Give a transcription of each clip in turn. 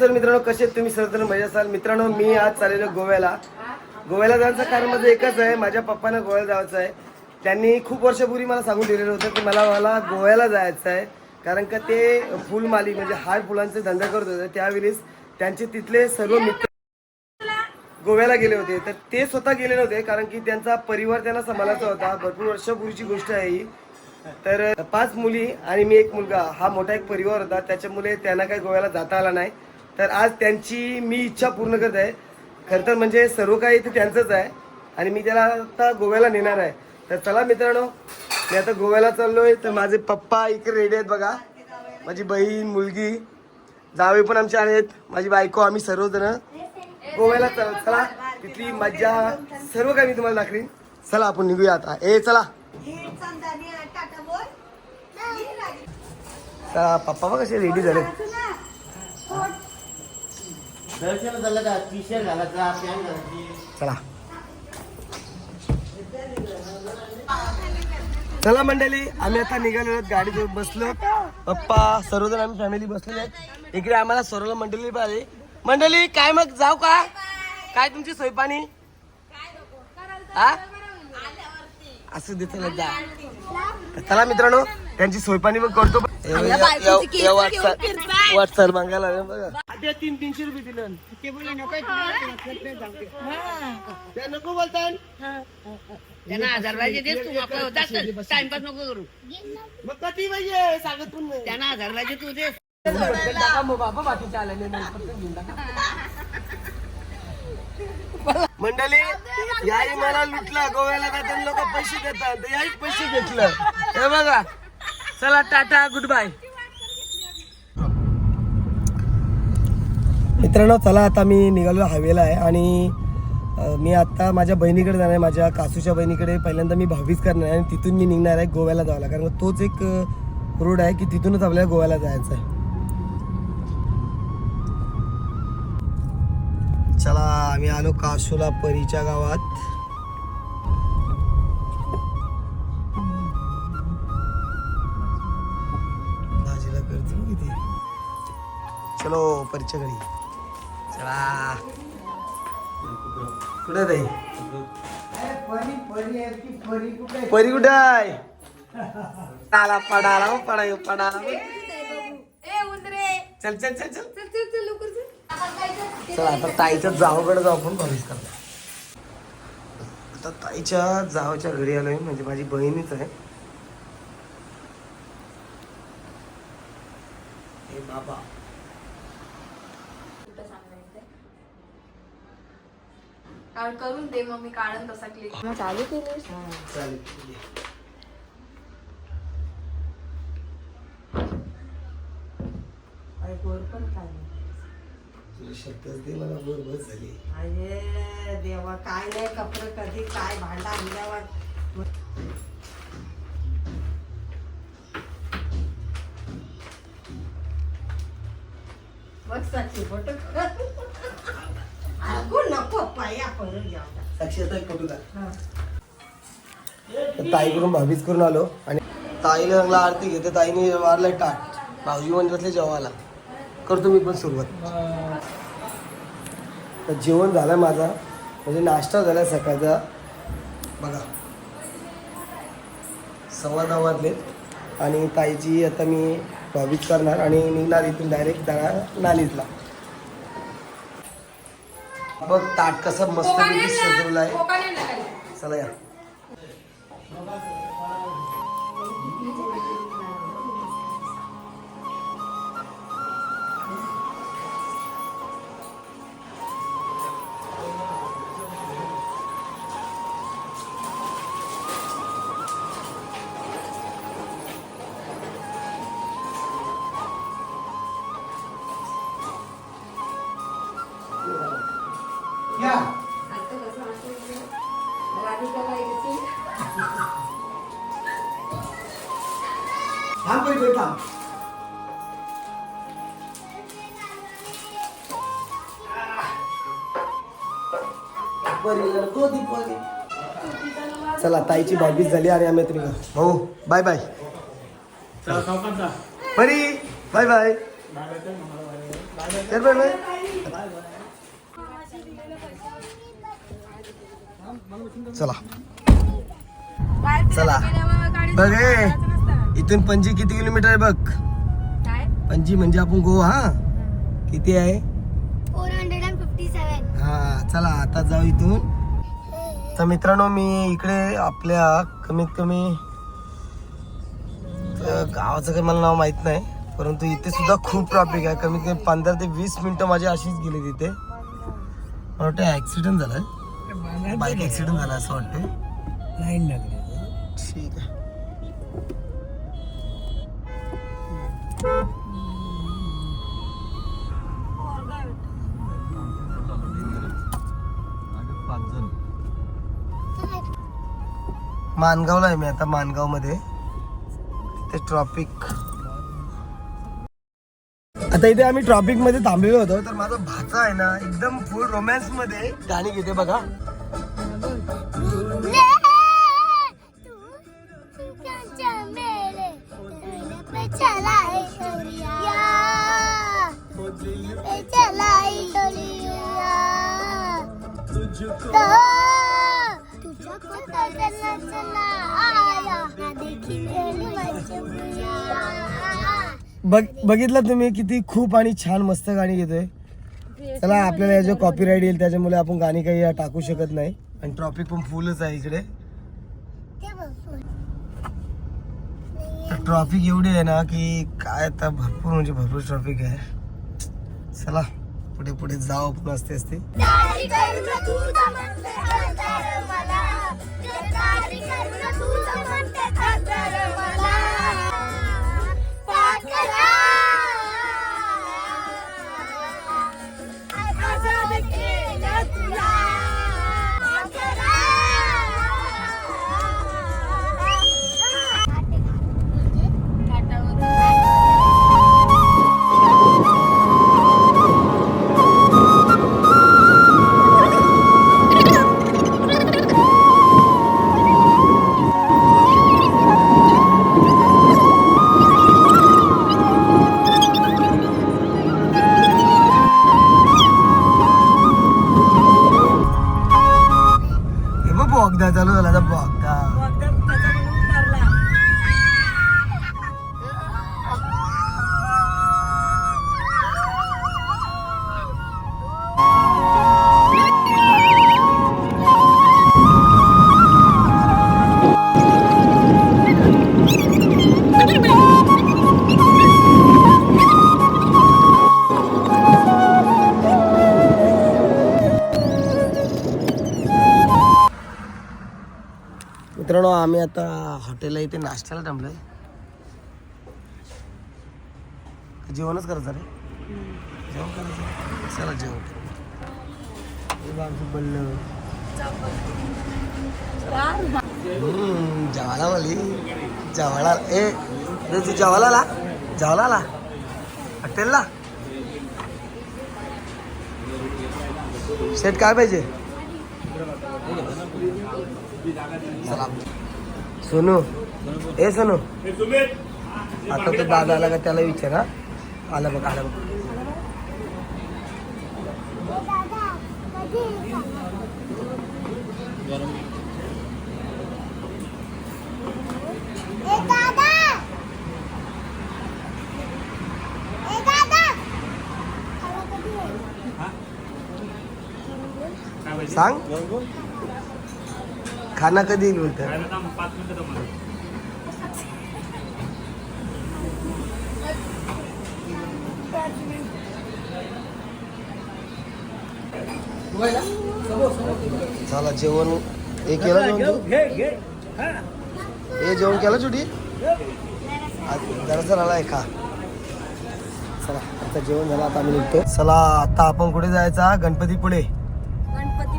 Sir मित्रांनो कसे तुम्ही तुम्ही? तर मजा असाल? मित्रांनो मी आज चाललेलो गोव्याला. गोव्याला जायचं कारण माझं एकच आहे माझ्या पप्पांना गोव्याला जायचं आहे. त्यांनी खूप वर्षापूर्वी मला सांगून दिलेलं होतं की मला मला गोव्याला जायचं आहे. कारण का ते फुलमाली म्हणजे हार फुलांचे धंदा करत होते. त्यावेळेस त्यांचे तिथले सर्व मित्र गोव्याला गेले होते. तर ते स्वतः गेले नव्हते कारण की त्यांचा परिवार त्यांना सांभाळायचा होता. भरपूर वर्षापूर्वीची गोष्ट आहे ही. तर पाच मुली आणि मी एक मुलगा. हा मोठा एक परिवार होता. त्याच्यामुळे त्यांना काही गोव्याला जाता आला नाही. तर आज त्यांची मी इच्छा पूर्ण करत आहे. खरं तर म्हणजे सर्व काही इथे त्यांचंच आहे. आणि मी त्याला आता गोव्याला नेणार आहे. तर चला मित्रांनो मी आता गोव्याला चाललोय. तर माझे पप्पा इकडे रेडी आहेत बघा. माझी बहीण मुलगी जावे पण आमचे आहेत. माझी बायको आम्ही सर्वजण गोव्याला चला चला. तिथली मज्जा सर्व काही मी तुम्हाला दाखवीन. चला आपण निघूया आता. ए चला. चला पप्पा बघ कसे रेडी झाले दर्शन झालं का? टी शर्ट घालायचा पॅन्ट घालायची. चला. चला मंडळी आम्ही आता निघालो आहोत गाडीत बसलो. पप्पा सर्वजण आम्ही फॅमिली बसलेले आहेत. इकडे आम्हाला सर्व मंडळी पाहिजे मंडळी काय मग? जाऊ का? काय तुमची सोयपाणी? हा? असं देत चला मित्रांनो. त्यांची सोयपाणी पण करतो. वाटचाल मागायला बघा. आधी तीन तीनशे रुपये दिलं. ते नको बोलताय. त्यांना हजार पाहिजे तेच तू आपलं टाइमपास नको करू. मग कधी पाहिजे? सांगत पण नाही. त्यांना हजार पाहिजे तू मंडळी याही मला लुटलं गोव्याला जाताना लोक पैसे देतात याही पैसे घेतलं. हे बघा चला टाटा गुड बाय मित्रांनो चला आता मी निघालो हायवेला आहे आणि मी आता माझ्या बहिणीकडे जाणार आहे माझ्या कासूच्या बहिणीकडे. पहिल्यांदा मी भावीच करणार आहे आणि तिथून मी निघणार आहे गोव्याला जायला. कारण तोच एक रोड आहे की तिथूनच आपल्याला गोव्याला जायचं आहे. चला आम्ही आलो कासूला परीच्या गावात. चलो परीच्या घरी. चला. कुठे ताई? परी कुठे आहे? आला पडाला हो, पडा येऊ पडाला चल चल चल चल. चला आता ताईच्या जावाकडे जाऊ आपण भावीस करतो आता ताईच्या जावाच्या घरी आलोय म्हणजे माझी बहिणीच आहे हे बाबा काढ करून दे मग मी काढन तसा क्लिक चालू केलीस चालेल तुला शब्दच दे मला बर बस झाली. अरे देवा काय नाही कपडे कधी काय भांडा आणल्यावर साक्षी फोटो अगो नको पाया करून जाऊ फोटो काढ. तर ताईकडून भाभीच करून आलो आणि ताईला चांगला आरती घेते ताईने वारलाय टाट. भाऊजी बसले जेवायला. करतो मी पण सुरुवात. तर जेवण झालं माझा. म्हणजे नाश्ता झाला सकाळचा. बघा. सव्वा दहा वाजले आणि ताईची आता मी भाभीच करणार आणि निघणार इथून डायरेक्ट जाणार नालीजला. बघ ताट कसं मस्त सजवलं आहे चला या. चला ताईची बायबीज झाली. आणि आम्ही तुम्ही भाऊ bye bye. Pari bye bye. चल बाय बाय. चला. चला. बघ इथून पणजी किती किलोमीटर आहे बघ? काय? पणजी म्हणजे आपण गोवा हा? किती आहे? चला आता जाऊ इथून. तर मित्रांनो मी इकडे आपल्या कमीत कमी गावाचं काही मला नाव माहीत नाही परंतु इथे सुद्धा खूप ट्रॉफिक आहे. कमीत कमी पंधरा ते वीस मिनिटं माझी अशीच गेली तिथे. मला वाटतं ऍक्सिडेंट झालाय. बाईक ऍक्सिडेंट झाला असं वाटतं ठीक आहे. मानगावला आहे मी आता मानगावमध्ये. ते ट्रॉपिक आता इथे आम्ही ट्रॉपिकमध्ये थांबलेलो होतो तर माझा भाचा आहे ना एकदम फुल रोमॅन्समध्ये गाणी घेते बघा. बघ बघितलं तुम्ही किती खूप आणि छान मस्त गाणी घेतोय. चला आपल्याला याच्या कॉपीराईट येईल त्याच्यामुळे आपण गाणी काही टाकू शकत नाही. आणि ट्रॉफिक पण फुलच आहे इकडे. ट्रॉफिक एवढी आहे ना की काय आता भरपूर म्हणजे भरपूर ट्रॉफिक आहे. चला पुढे पुढे जाऊ आपण असते असते हे चालू आम्ही आता हॉटेलला इथे नाश्त्याला थांबलोय. जेवणच करायचं रे. जेवण करायचं. चला जेवण. बोललं बघ आमचं ए रे तू जेवायला आला हॉटेलला? सेट काय पाहिजे? चला. सोनू. ए सोनू. आता तो दादा आला का त्याला विचार. हा आला बघ. आला बघ सांग. खाना कधी येईल बोलत चला जेवण हे केलं जेवण तू? हे. जेवण केलं छोटी? जरा आलाय खा. चला आता जेवण झालं आता आम्ही निघतो. चला आता आपण कुठे जायचा? गणपती पुढे गणपतीपुळे चल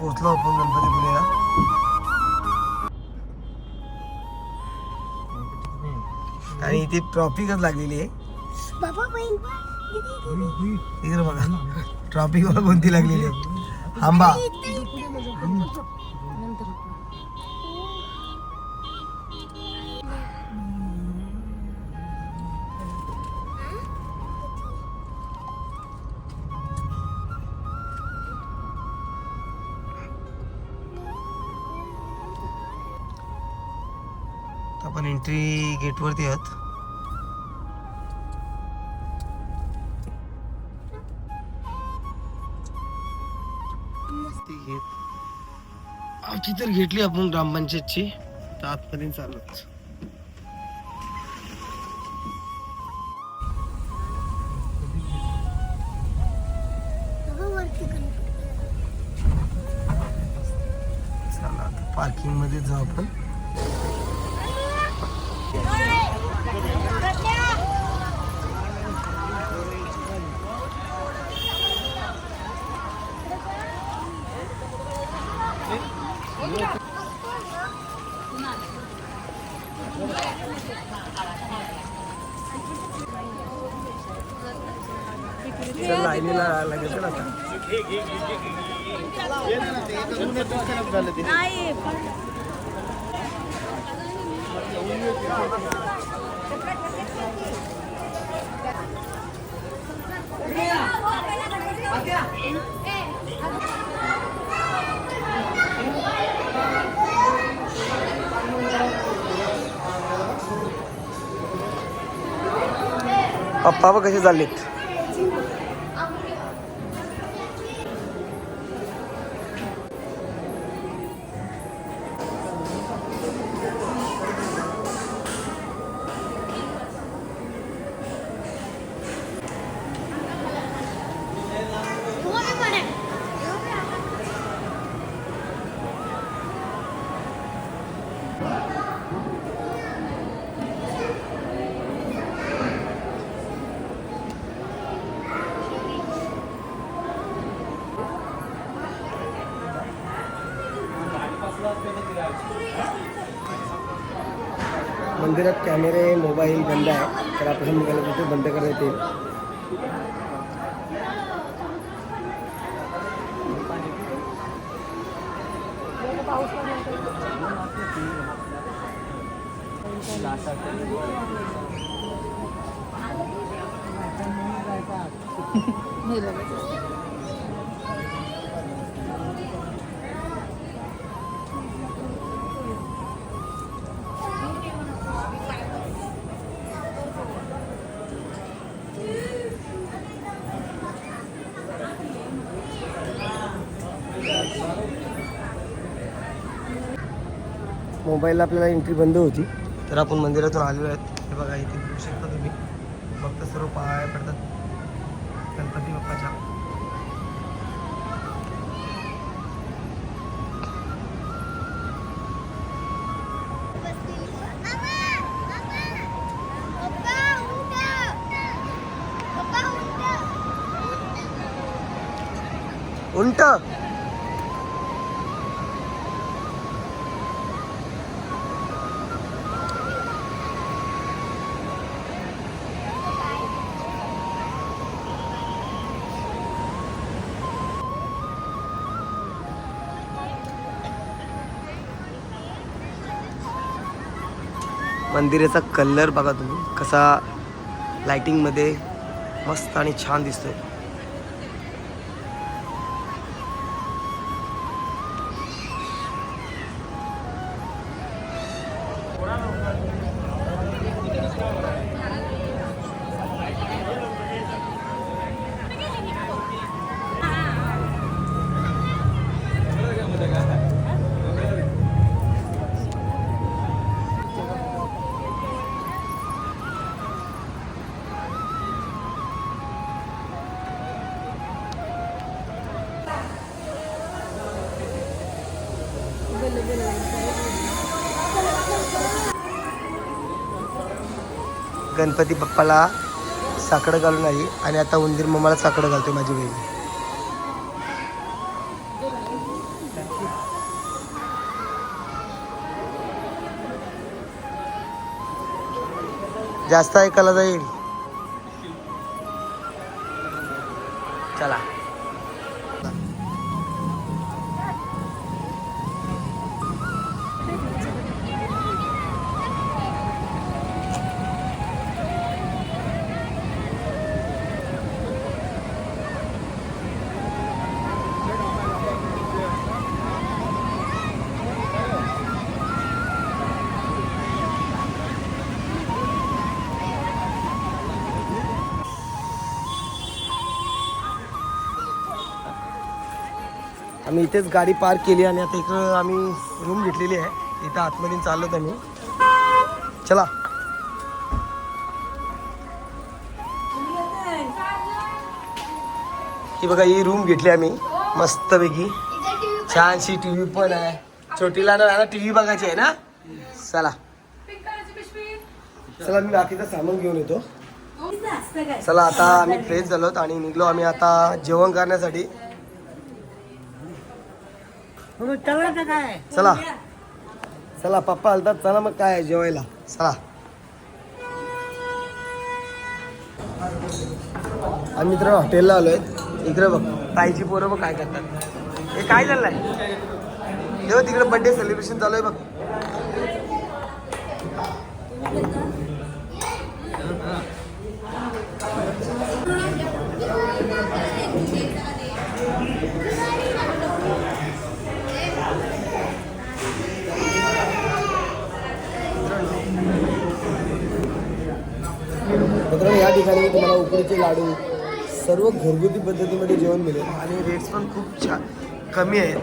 पोहोचलो आपण गणपतीपुळेला आणि इथे ट्रॉफिकच लागलेली आहे. इकडे बघा. ट्रॉफिक कोणती लागलेली आहे? आंबा आपण एंट्री गेटवरती आहोत. आमची तर घेतली आपण ग्रामपंचायतची. तर आतपर्यंत चाललोच पार्किंगमध्ये जाऊ आपण. लाईनीला लागेल चल आता पप्पा बघ कसे चाललेत. मंदिरात कॅमेरे मोबाईल बंद आहे. तर आपण निघाला तिथे बंद करता येतील मोबाईलला आपल्याला एंट्री बंद होती. तर आपण मंदिरातून आलेलो आहेत. हे बघा इथे बघू शकता तुम्ही. फक्त सर्व पाया पडतात. गणपती बाप्पाच्या. उंट मंदिराचा कलर बघा तुम्ही. कसा लाइटिंगमध्ये मस्त आणि छान दिसतोय. गणपती बाप्पाला साकडं घालून आली आणि आता उंदीर मम्माला साकडं घालतो माझी बहिणी. जास्त ऐकायला जाईल. आम्ही इथेच गाडी पार्क केली आणि आता इकडं आम्ही रूम घेतलेली आहे. इथं आतमध्ये चाललो आम्ही. चला. ही बघा ही रूम घेतली आम्ही. मस्तपैकी. छानशी टी व्ही पण आहे. छोटीला ना टी व्ही बघायची आहे ना? चला. चला मी बाकीचं सामान घेऊन येतो. चला आता आम्ही फ्रेश झालो आणि निघलो. आम्ही आता जेवण करण्यासाठी. चला. चला पप्पा आलतात. चला मग काय जेवायला? चला. आम्ही मित्र हॉटेलला आलोय. इकडे बघ ताईची पोरं बघ काय करतात. हे काय चाललंय तेव्हा तिकडे बर्थडे सेलिब्रेशन चालू आहे बघ. मित्रांनो या ठिकाणी तुम्हाला उकडीचे लाडू सर्व घरगुती पद्धतीमध्ये जेवण मिळेल. आणि रेट्स पण खूप छान कमी आहेत.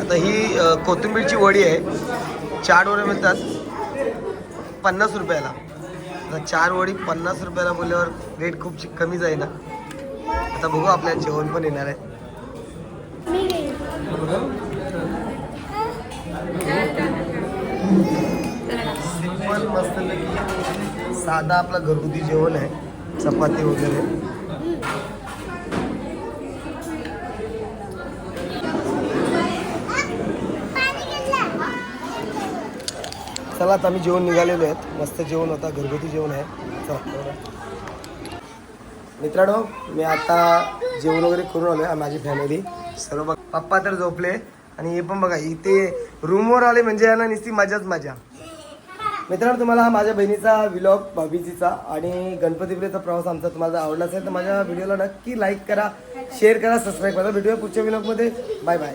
आता ही कोथिंबीरची वडी आहे. चार वड्या मिळतात. पन्नास रुपयाला. आता चार वडी पन्नास रुपयाला बोलल्यावर रेट खूप कमीच आहे ना आता बघू आपल्या जेवण पण येणार आहे. सिंपल मस्त साधा आपला घरगुती जेवण आहे. चपाती वगैरे. चला आता आम्ही जेवण निघालेलो आहेत. मस्त जेवण होता घरगुती जेवण आहे. चला. मित्रांनो मी आता जेवण वगैरे करून आलो आहे माझी फॅमिली सर्व पप्पा तर झोपले. आणि हे पण बघा इथे रूमवर आले म्हणजे यांना नुसती मजाच मजा. मित्रांनो तुम्हाला हा माझ्या बहिणीचा विलॉग भाभीजीचा आणि गणपतीपुरेचा प्रवास आमचा तुम्हाला आवडला असेल तर माझ्या व्हिडिओला नक्की लाईक करा शेअर करा सबस्क्राईब करा. भेटूया पुढच्या व्लॉगमध्ये बाय बाय